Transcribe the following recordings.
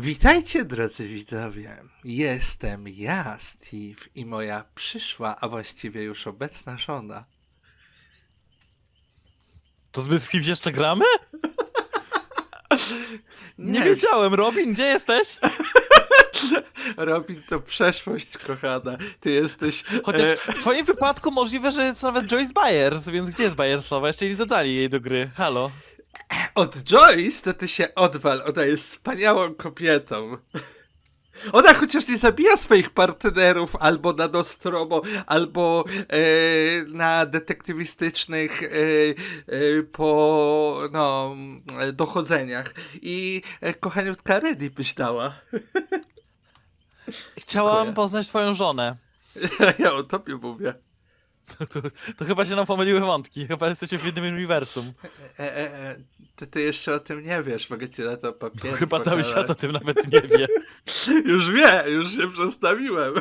Witajcie drodzy widzowie. Jestem ja, Steve, i moja przyszła, a właściwie już obecna żona. To z kimś jeszcze gramy? Nie, wiedziałem, Robin, gdzie jesteś? Robin to przeszłość, kochana. Ty jesteś. Chociaż e, w twoim wypadku możliwe, że jest nawet Joyce Byers, więc gdzie jest Byersowa? Jeszcze nie dodali jej do gry. Halo? Od Joyce to ty się odwal. Ona jest wspaniałą kobietą. Ona chociaż nie zabija swoich partnerów albo na Nostromo, albo e, na detektywistycznych e, e, po no, dochodzeniach. I e, kochaniutka Reddy byś dała. Chciałam Dziękuję. poznać twoją żonę. ja o tobie mówię. To, to, to chyba się nam pomyliły wątki. Chyba jesteśmy w jednym uniwersum. E, e, e, ty, ty jeszcze o tym nie wiesz, mogę ci na to papier. Chyba cały świat o tym nawet nie wie. Już wie, już się przestawiłem.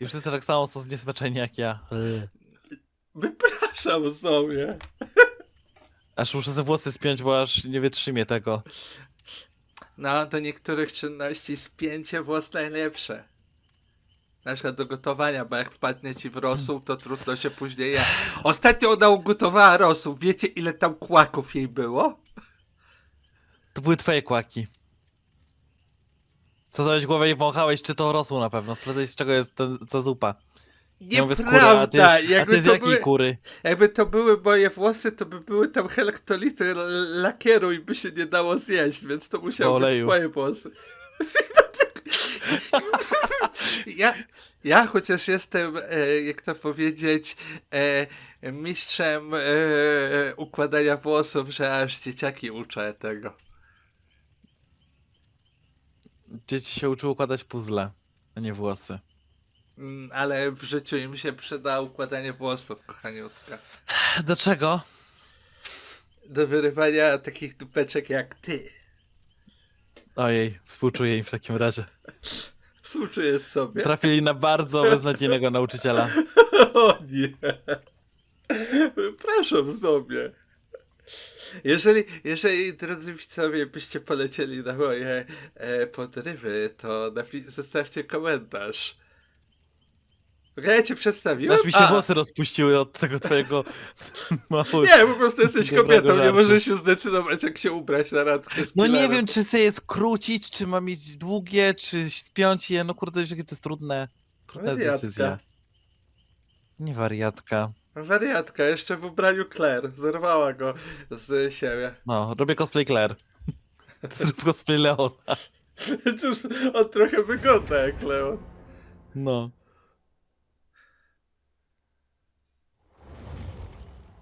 I wszyscy tak samo są zniesmaczeni jak ja. Wypraszam sobie. Aż muszę ze włosy spiąć, bo aż nie wytrzymię tego. No, do niektórych czynności spięcie włos najlepsze. Na przykład do gotowania, bo jak wpadnie ci w rosół, to trudno się później je. Ostatnio ona ugotowała rosół. Wiecie, ile tam kłaków jej było? To były twoje kłaki. Wsadzałeś głowę i wąchałeś, czy to rosło na pewno. Sprawdzałeś, z czego jest ten, ta zupa. Ja mówię kury, a ty, Nieprawda! a ty z to jakiej były, kury? jakby to były moje włosy, to by były tam hektolitry l- lakieru i by się nie dało zjeść, więc to musiały być Oleju. twoje włosy. ja, ja chociaż jestem, e, jak to powiedzieć, e, mistrzem e, układania włosów, że aż dzieciaki uczę tego. Dzieci się uczyły układać puzzle, a nie włosy. Mm, Ale w życiu im się przyda układanie włosów, kochaniutka. Do czego? Do wyrywania takich dupeczek jak ty. Ojej, współczuję im w takim razie. Współczuję sobie. Trafili na bardzo beznadziejnego nauczyciela. O nie. Przepraszam sobie. Jeżeli, jeżeli, drodzy widzowie, byście polecieli na moje e, podrywy, to zostawcie komentarz. Okej, ja cię przedstawiłem? Aż mi się A, włosy rozpuściły od tego twojego małego... Nie, po prostu jesteś Dobrego kobietą, nie żartu. możesz się zdecydować, jak się ubrać na randkę z No nie killerem. wiem, czy chcę je skrócić, czy mam mieć długie, czy spiąć je. No kurde, wiesz, jakie to jest trudne. Trudna Wariatka. decyzja. Nie wariatka. Wariatka, jeszcze w ubraniu Claire. Zerwała go z siebie. No, robię cosplay Claire. Zrób cosplay Leona. Cóż, on trochę wygląda jak Leon. No.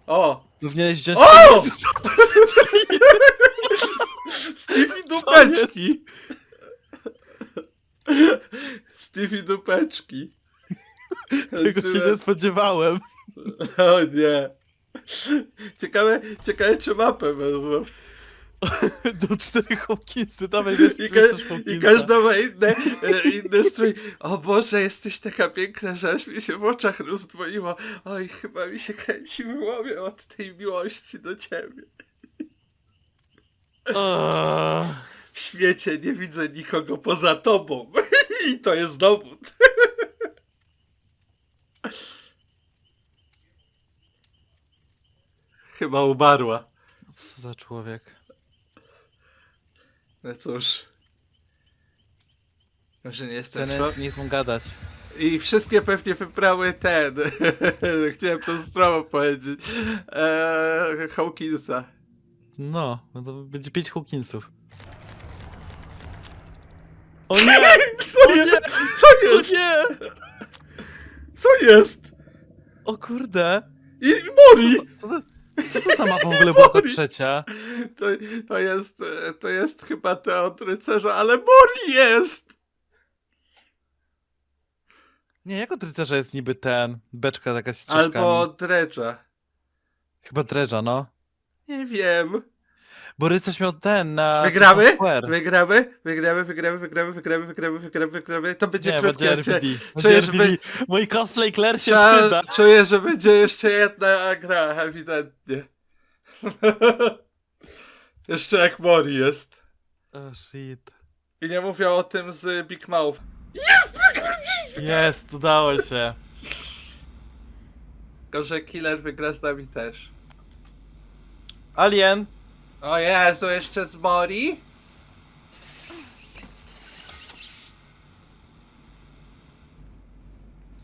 O! Powinieneś wziąć... O! Co to się dzieje? Stevie Dupeczki! Stevie Dupeczki. Tego się nie spodziewałem. O nie. Ciekawe, ciekawe czy mapę wezmą. Do czterech Hawkinsy, dawaj wiesz, I, ka- I każda ma inne, e, inny strój. O Boże, jesteś taka piękna, że aż mi się w oczach rozdwoiło. Oj, chyba mi się kręci w głowie od tej miłości do ciebie. W świecie nie widzę nikogo poza tobą. I to jest dowód. Chyba umarła. Co za człowiek. No cóż. Może nie jestem Ten jest, nie chcą gadać. I wszystkie pewnie wybrały ten. Chciałem to zdrowo powiedzieć. Eee, Hawkinsa. No, no to będzie pięć Hawkinsów. O nie! Co O jest? nie! Co O jest? nie! Co jest? O kurde! I Mori! Co to, co to za mapa w ogóle była ta trzecia? To, to jest. To jest chyba teatr rycerza, ale Mori jest! Nie, jak od rycerza jest niby ten, beczka taka z ścieżkami. Albo Dredża. Chyba Dredża, no. Nie wiem. Bo rycerz miał ten na... Wygramy? Wygramy? Wygramy, wygramy, wygramy, wygramy, wygramy, wygramy, wygramy. To będzie Nie, krótkie będzie. Czuję, Będzie że RPD. Mój cosplay Claire się Cza- przyda. Czuję, że będzie jeszcze jedna gra, ewidentnie. jeszcze jak Mori jest. O shit. I nie mówię o tym z Big Mouth. Jest, udało się. Tylko, że killer wygra z nami też. Alien! O Jezu, jeszcze z Mori?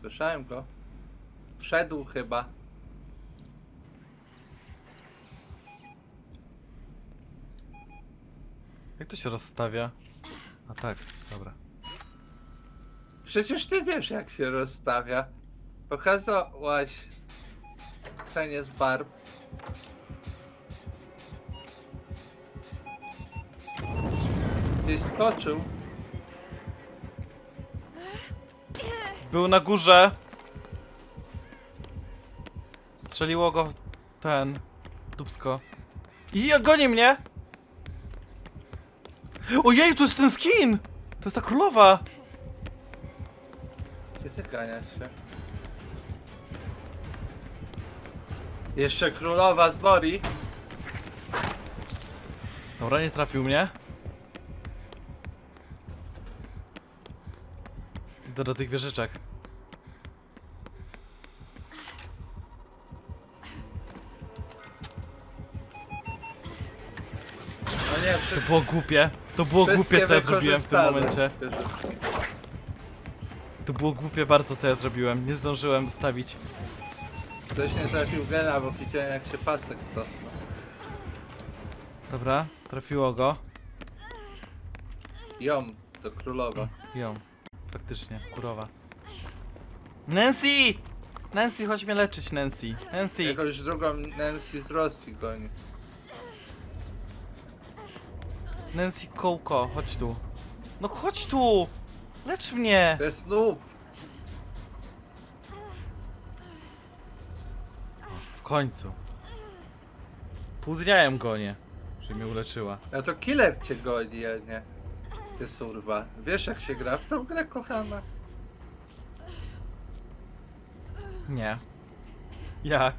Słyszałem go. Wszedł chyba. Jak to się rozstawia? A tak, dobra. Przecież ty wiesz jak się rozstawia. Pokazałaś cenie z barb. Gdzieś skoczył. Był na górze. Strzeliło go w ten. w dubsko. I goni mnie! Ojej, to jest ten skin! To jest ta królowa! Gdzie ty ganiasz się? Jeszcze królowa z Mori. Dobra, nie trafił mnie. Idę do tych wieżyczek. No nie, To było głupie. To było głupie, co ja zrobiłem w tym momencie. To było głupie bardzo, co ja zrobiłem. Nie zdążyłem stawić. Ktoś nie trafił gena, bo widziałem jak się pasek to. Dobra, trafiło go. Ją, to królowa. Ją. Faktycznie, kurowa. Nancy! Nancy, chodź mnie leczyć, Nancy. Nancy! Jakąś drugą Nancy z Rosji goni. Nancy Kołko, chodź tu. No chodź tu! Lecz mnie! To jest noob. W końcu. Pół dnia ją gonię, że mnie uleczyła. A to killer cię goni, a nie. Ty surwa. Wiesz jak się gra w tą grę, kochana? Nie. Jak?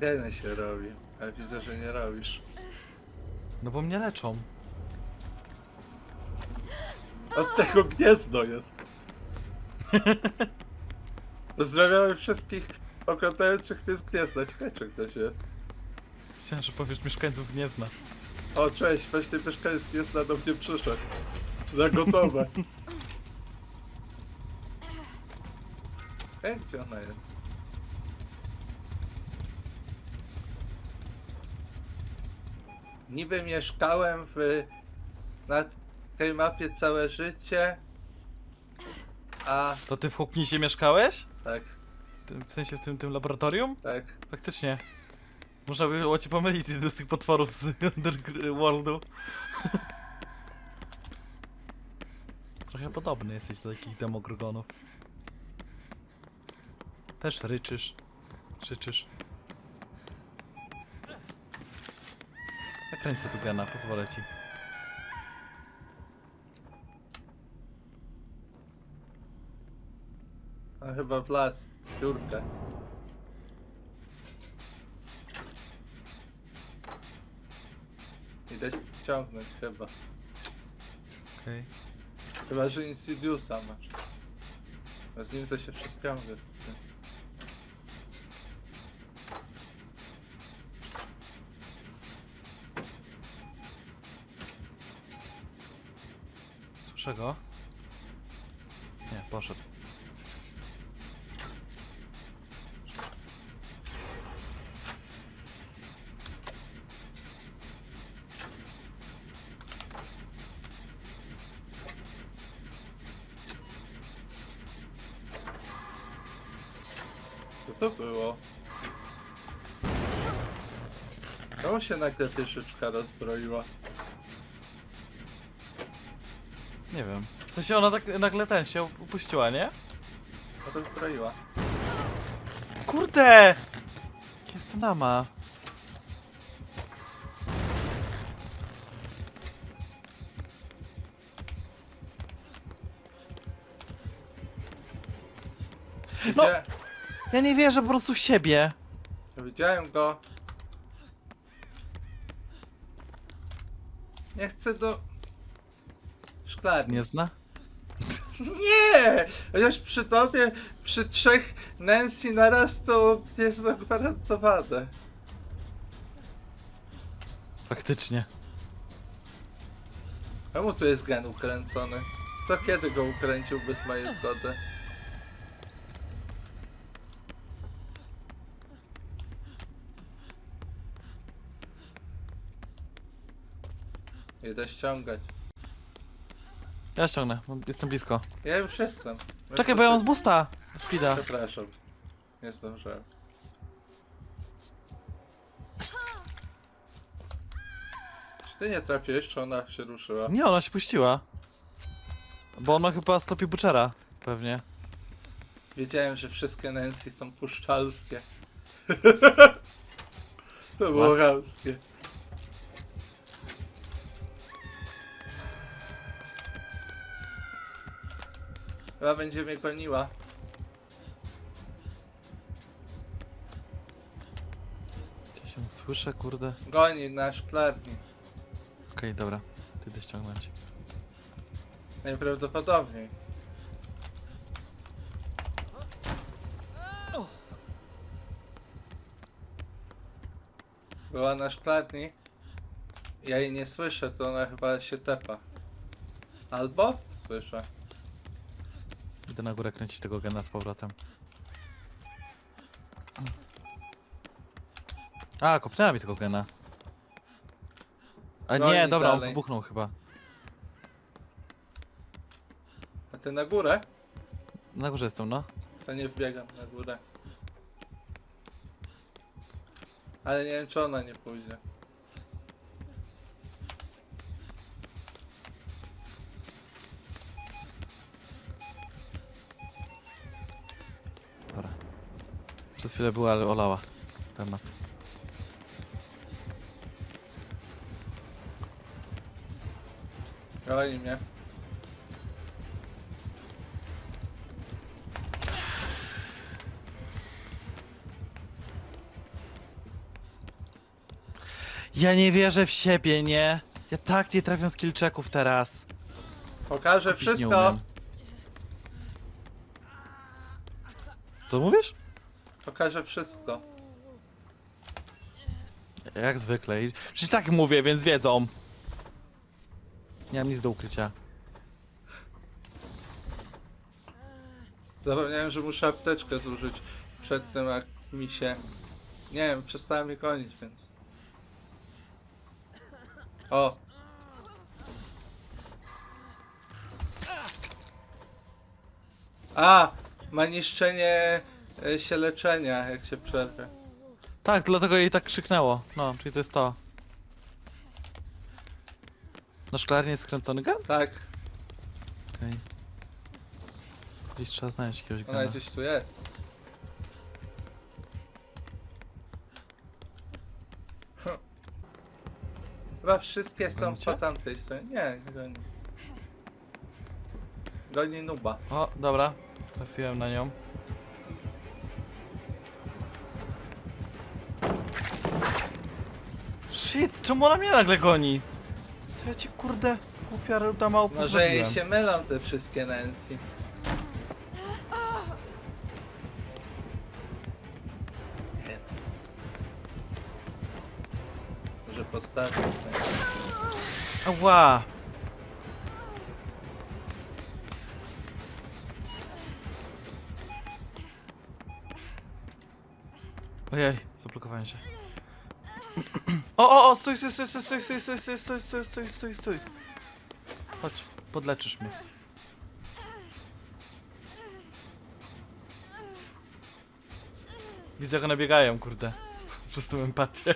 Geny się robi. Ale widzę, że nie robisz. No bo mnie leczą. Od tego gniezdo jest. Pozdrawiamy wszystkich oglądających mnie z gniezda. Ciekawe, czy ktoś jest. Myślałem, że powiesz mieszkańców Gniezna. O, cześć, właśnie mieszkaniec gniezda do mnie przyszedł. Na gotowe. Ej, gdzie ona jest? Niby mieszkałem w... na tej mapie całe życie, a... To ty w Huknisie mieszkałeś? tak, Tym- W sensie w tym, tym laboratorium? tak. Faktycznie. Można by było cię pomylić z, z tych potworów z Underworldu. Trochę podobny jesteś do takich demogorgonów. Też ryczysz. Krzyczysz. Jak ręce tu gana, pozwolę ci. On chyba w las, w dziurkę. Idę ciągnąć chyba. Okej. Chyba, że Insidiousa ma. A z nim to się wszystko ciągnie. Słyszę go. Nie, poszedł. Się nagle tyszyczka rozbroiła? Nie wiem. W sensie ona tak nagle ten się upuściła, nie? Rozbroiła. Kurde! Jest to nama. No! Ja nie wierzę po prostu w siebie. Widziałem go. Nie chcę do szklarni. Nie zna? Nie! Chociaż przy tobie, przy trzech Nancy naraz to jest zagwarantowane. Faktycznie. Czemu tu jest gen ukręcony? To kiedy go ukręcił bez mojej zgody? Idę ściągać. Ja ściągnę, bo jestem blisko. Ja już jestem. Czekaj, bo ja mam z busta. Do speeda. Przepraszam. Nie zdążyłem. Czy ty nie trafiłeś, czy ona się ruszyła? Nie, ona się puściła. Bo ona chyba stopi Butchera. Pewnie. Wiedziałem, że wszystkie Nancy są puszczalskie. to było What? chamskie. Chyba będzie mnie goniła. Gdzie się słyszę, kurde. Goni na szklarni. Okej, dobra. Ty idę ściągnąć. Najprawdopodobniej. Była na szklarni. Ja jej nie słyszę, to ona chyba się tepa. Albo? Słyszę. Idę na górę kręcić tego gena z powrotem. A, kopnęła mi tego gena. A Goni nie, dobra, on dalej. wybuchnął chyba. A ty na górę? Na górze jestem, no. To nie wbiegam na górę. Ale nie wiem czy ona nie pójdzie. Przez chwilę była, ale olała temat. Goni mnie. Ja nie wierzę w siebie, nie? Ja tak nie trafiam skillczeków teraz. Pokażę Skupić nie wszystko. umiem. Co mówisz? Pokażę wszystko. Jak zwykle. I- Przecież tak mówię, więc wiedzą. Nie mam nic do ukrycia. Zapomniałem, że muszę apteczkę zużyć przed tym jak mi się... Nie wiem, przestałem mnie gonić, więc... O! A! Ma niszczenie e, się leczenia, jak się przerwie. Tak, dlatego jej tak krzyknęło. No, czyli to jest to. Na szklarnie jest skręcony gun? Tak, Okej. Gdzieś trzeba znaleźć jakiegoś ona gana. gdzieś tu jest. Hm. Chyba wszystkie są Gonicie? po tamtej stronie. Nie, nie goni. Goni nuba. O, dobra. Trafiłem na nią. Shit, czemu ona mnie nagle goni? Co ja ci kurde głupia ruda małpa Może jej zrobiłem? się mylą te wszystkie Nancy. Nie. Może postawię tutaj. Ała! Ojej, zablokowałem się. O, o, o, stój, stój, stój, stój, stój, stój, stój, stój, stój, stój, stój, stój, stój. Chodź, podleczysz mnie. Widzę, jak one biegają, kurde. Przez tą empatię.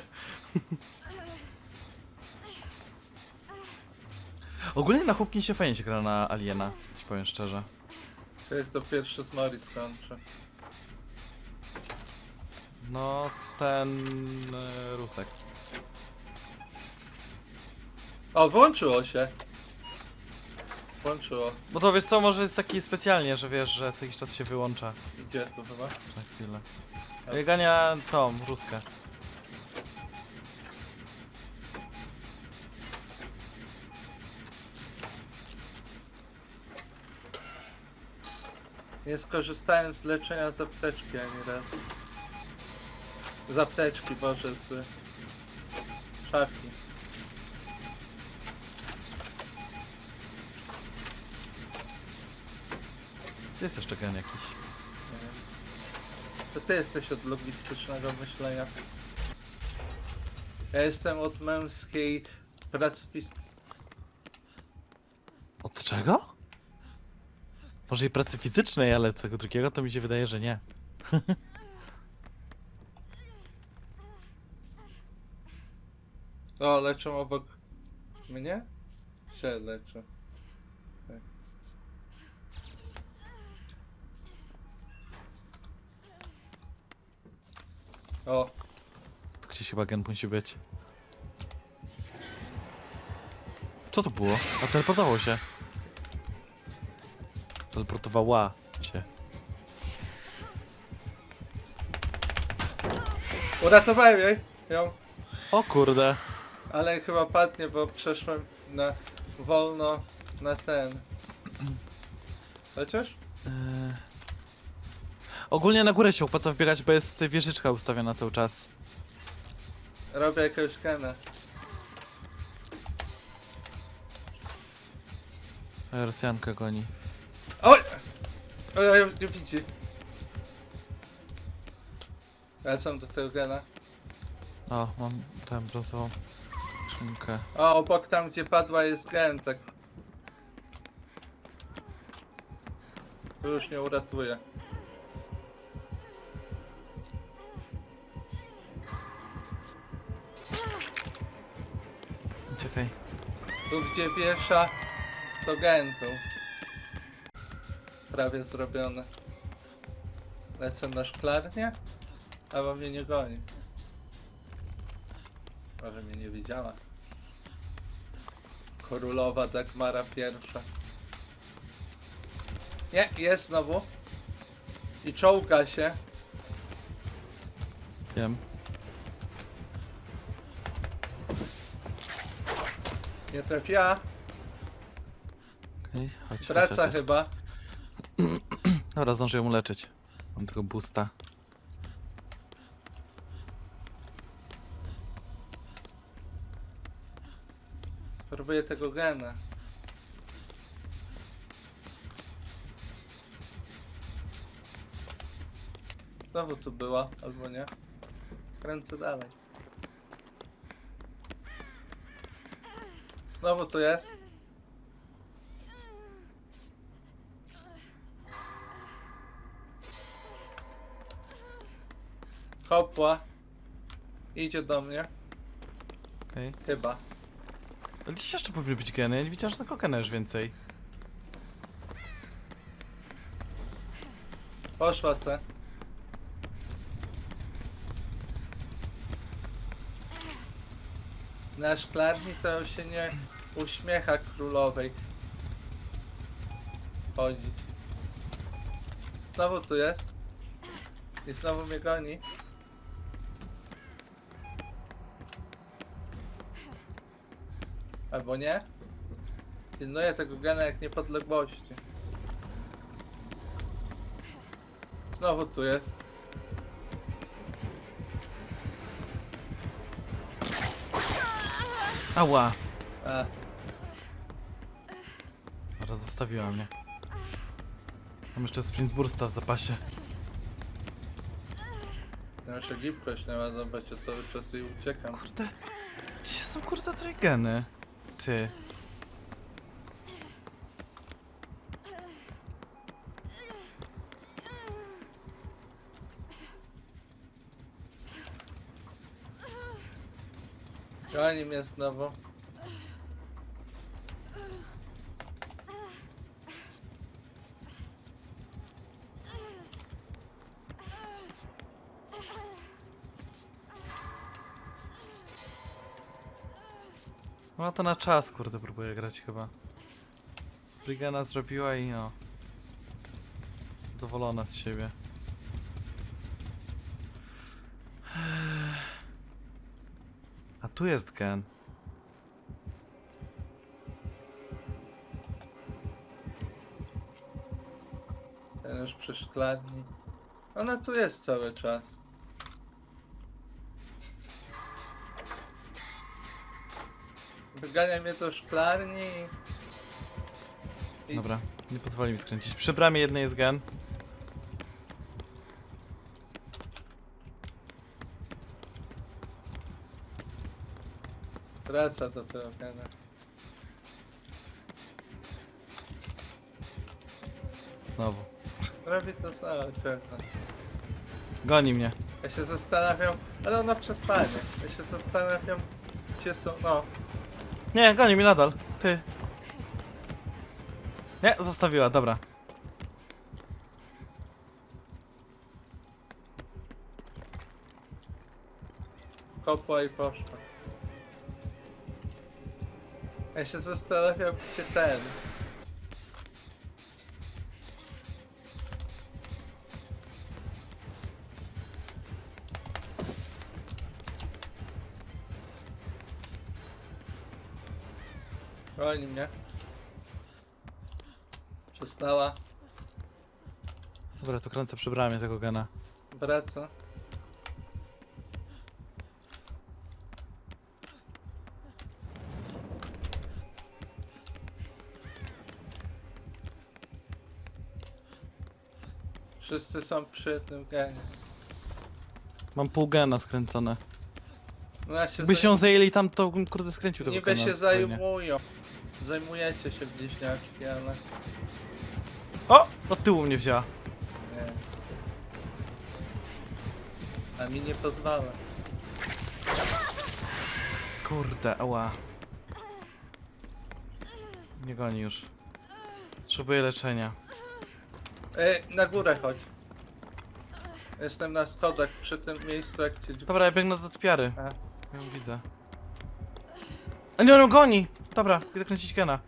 Ogólnie na chłopki się fajnie się gra na Aliena, ci powiem szczerze. Jak to pierwszy z Mori skończy. No, ten e, Rusek. O, włączyło się. Włączyło. Bo to wiesz co, może jest taki specjalnie, że wiesz, że co jakiś czas się wyłącza Gdzie tu chyba? na chwilę. Tak. Gania tą, ruskę. Nie skorzystałem z leczenia z apteczki ani raz. Z apteczki, boże, z szafki. To jest jeszcze gen jakiś. To ty jesteś od logistycznego myślenia. Ja jestem od męskiej pracowis... Od czego? Może i pracy fizycznej, ale tego drugiego to mi się wydaje, że nie. O, leczą obok mnie? Się leczą. Tak. O, To gdzieś chyba gen musi być. Co to było? A teleportowało się. Teleportowała się. uratowałem jej ją, O kurde. ale chyba padnie, bo przeszłem na wolno na ten. Chociaż? Eee... Ogólnie na górę się opłaca wbiegać, bo jest wieżyczka ustawiona cały czas. Robię gena. E, Rosjanka goni. Oj! Oj, oj, nie widzi. Wracam do tego gena. O, mam tę brązową skrzynkę. O, obok tam gdzie padła jest gen, tak. To już nie uratuje. Gdzie wiesza, to gen był. Prawie zrobione. Lecę na szklarnię, albo mnie nie goni. Może mnie nie widziała. Królowa Dagmara pierwsza. Nie, jest znowu. I czołga się. Wiem. Nie trafiła. Okej, chodź, chodź, Wraca chodź, chodź. chyba. Dobra, zdążę ją leczyć. Mam tego boosta. Próbuję tego gena. Znowu tu była, albo nie. Kręcę dalej. Znowu tu jest. Hopła. Idzie do mnie. Okej. Chyba. Ale dziś jeszcze powinny być geny. Ja nie widziałem żadnego gena już więcej. Poszła se. Na szklarni to się nie uśmiecha królowej. Chodzić. Znowu tu jest. I znowu mnie goni. Albo nie? Pilnuję tego gena jak niepodległości. Znowu tu jest. Ała! Teraz zostawiła mnie. Mam jeszcze sprint bursta w zapasie. ja muszę gibkość naładować, a cały czas i uciekam. Kurde. Gdzie są kurde trigeny? Ty. Goni znowu. No to na czas kurde próbuję grać chyba. Brigana zrobiła i no. Zadowolona z siebie. Tu jest gen. Ten już przy szklarni. Ona tu jest cały czas. Wygania mnie do szklarni. i- Dobra, nie pozwoli mi skręcić. Przy bramie jednej jest gen. Wraca do tego gena. Znowu. Robi to samo, czeka. Goni mnie. Ja się zastanawiam, ale ona przetrwanie. Ja się zastanawiam, gdzie są, no. Nie, goni mnie nadal. Ty. Nie, zostawiła, dobra. Kopła i poszła. Ja się zastanawiam, gdzie ten. Goni mnie. Przestała. Dobra, to kręcę przy bramie tego gena. Wraca. Wszyscy są przy jednym genie. Mam pół gena skręcone. No ja się Jakby się zajęli tam, to bym kurde skręcił tego Niby się spokojnie. zajmują. Zajmujecie się bliźniaczki, ale O! Od tyłu mnie wzięła. nie. A mi nie pozwala. Kurde, ała. Nie goni już. Potrzebuję leczenia. E, na górę chodź. Jestem na schodach przy tym miejscu, jak cię... Dobra, ja biegnę do tpiary. A, Ja ją widzę. A nie, on ją goni! Dobra, idę kręcić gena.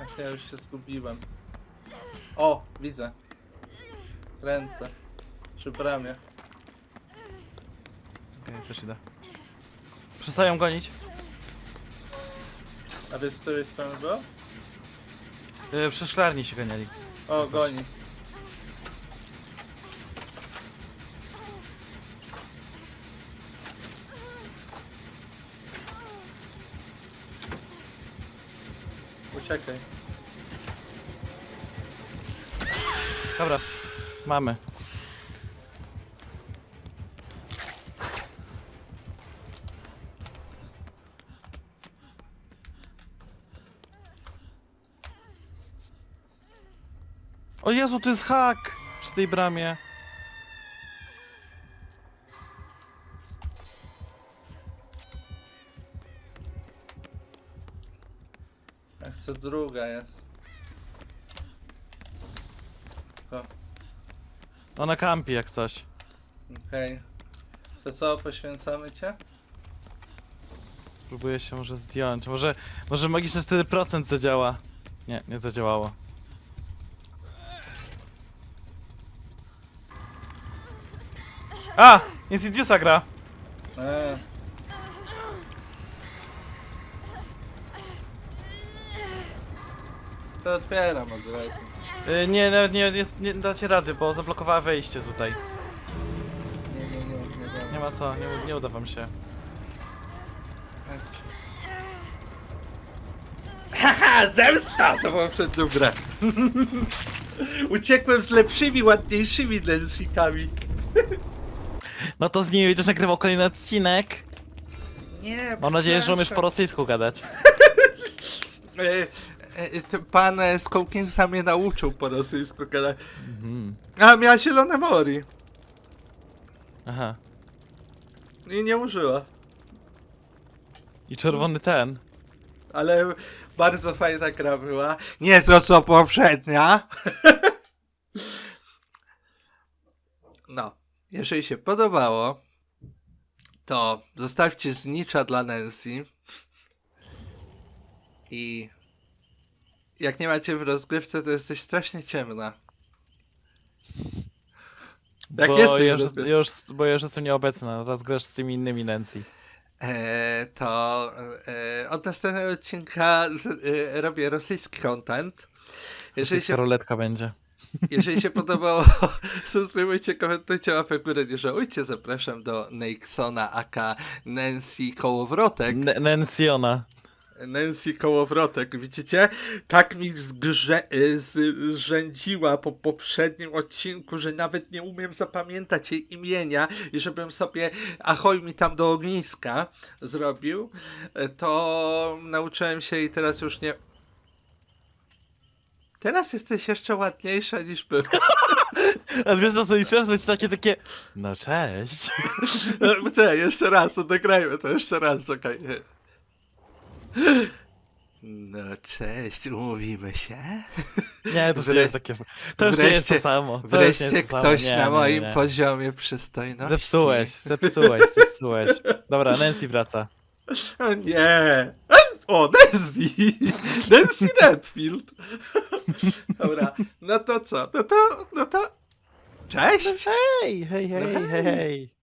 jak ja już się zgubiłem. O, widzę. Ręce. Przy bramie. Okej, ja też idę. Przestają gonić. A wiesz z której strony było? Yy, przy szklarni się ganiali. O, goni. Uciekaj. Dobra, mamy. O Jezu, to jest hak! Przy tej bramie. Jak co druga jest. To, Ona kampi jak coś. okej. To co, poświęcamy cię? Spróbuję się może zdjąć. Może, może magiczne 4% zadziała. Nie, nie zadziałało. A! Insidiousa gra! Eee. To otwieram od razu. Y, nie, nawet nie, nie, nie dacie rady, bo zablokowała wejście tutaj. Nie, nie, nie, nie, nie. Nie ma co, nie, nie uda wam się. Haha, zemsta! Była przednią grę. Uciekłem z lepszymi, ładniejszymi lensikami. No to z nimi będziesz nagrywał kolejny odcinek. Nie, Mam nadzieję, że umiesz po rosyjsku gadać. E, e, ten pan e, z Kołkinsa mnie nauczył po rosyjsku gadać. Mhm. A, miała zielone mori. Aha. I nie użyła. I czerwony ten. Ale bardzo fajna gra była. Nie to co poprzednia. No, jeżeli się podobało, to zostawcie znicza dla Nancy. I jak nie macie w rozgrywce, to jesteś strasznie ciemna. Jak bo, jesteś już, rozgrywce? już, bo już jestem nieobecna, teraz grasz z tymi innymi Nancy. E, to e, od następnego odcinka z, e, robię rosyjski content. Jeżeli Rosyjska się ruletka będzie. Jeżeli się podobało, subskrybujcie, komentujcie, łapę górę, nie żałujcie. Zapraszam do Nexona aka Nancy Kołowrotek. N- Nencjona. Nancy Kołowrotek, widzicie? Tak mi zgrze- y, zrzędziła po poprzednim odcinku, że nawet nie umiem zapamiętać jej imienia i żebym sobie ahoj mi tam do ogniska zrobił, y, to nauczyłem się i teraz już nie... Teraz jesteś jeszcze ładniejsza niż był. Ale wiesz na co liczysz? Być takie, takie... No cześć. Czekaj, jeszcze raz, odegrajmy to jeszcze raz, czekaj. No cześć, umówimy się? Nie, to już nie jest takie... To już nie jest to wreszcie- samo. To już nie Wreszcie jest to samo. ktoś nie, na nie, moim nie. poziomie przystojności. Zepsułeś, zepsułeś, zepsułeś. Dobra, Nancy wraca. O nie! O, Nancy! Nancy Redfield! Dobra, no to co? No to, no to... Cześć! Hej, hej, hej, hej, hej.